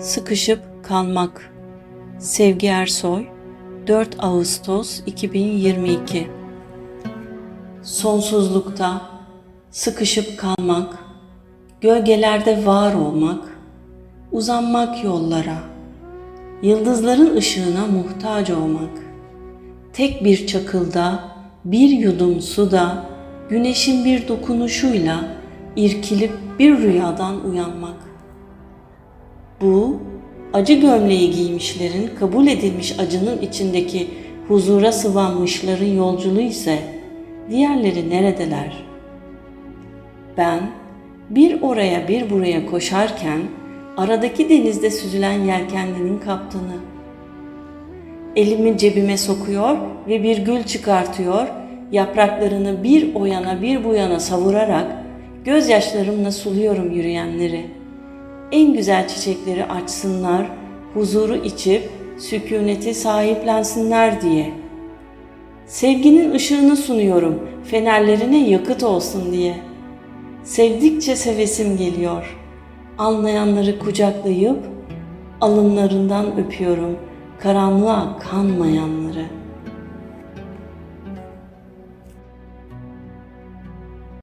Sıkışıp kalmak. Sevgi Ersoy 4 Ağustos 2022 Sonsuzlukta sıkışıp kalmak, gölgelerde var olmak, uzanmak yollara, yıldızların ışığına muhtaç olmak, tek bir çakılda, bir yudum suda, güneşin bir dokunuşuyla irkilip bir rüyadan uyanmak. Bu acı gömleği giymişlerin kabul edilmiş acının içindeki huzura sıvanmışların yolculuğu ise diğerleri neredeler? Ben bir oraya bir buraya koşarken aradaki denizde süzülen yelkenlinin kaptanı. Elimi cebime sokuyor ve bir gül çıkartıyor, yapraklarını bir o yana bir bu yana savurarak gözyaşlarımla suluyorum yürüyenleri. En güzel çiçekleri açsınlar, huzuru içip sükuneti sahiplensinler diye. Sevginin ışığını sunuyorum, fenerlerine yakıt olsun diye. Sevdikçe sevesim geliyor. Anlayanları kucaklayıp alınlarından öpüyorum karanlığa kanmayanları.''